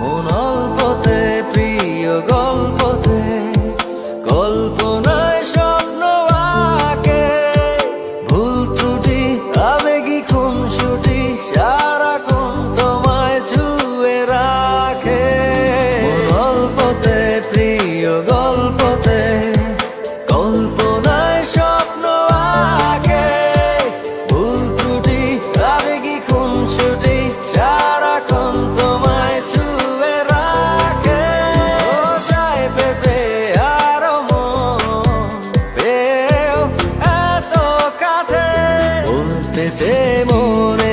মন অল্পতে প্রিয় গল্প বেঁচে মরে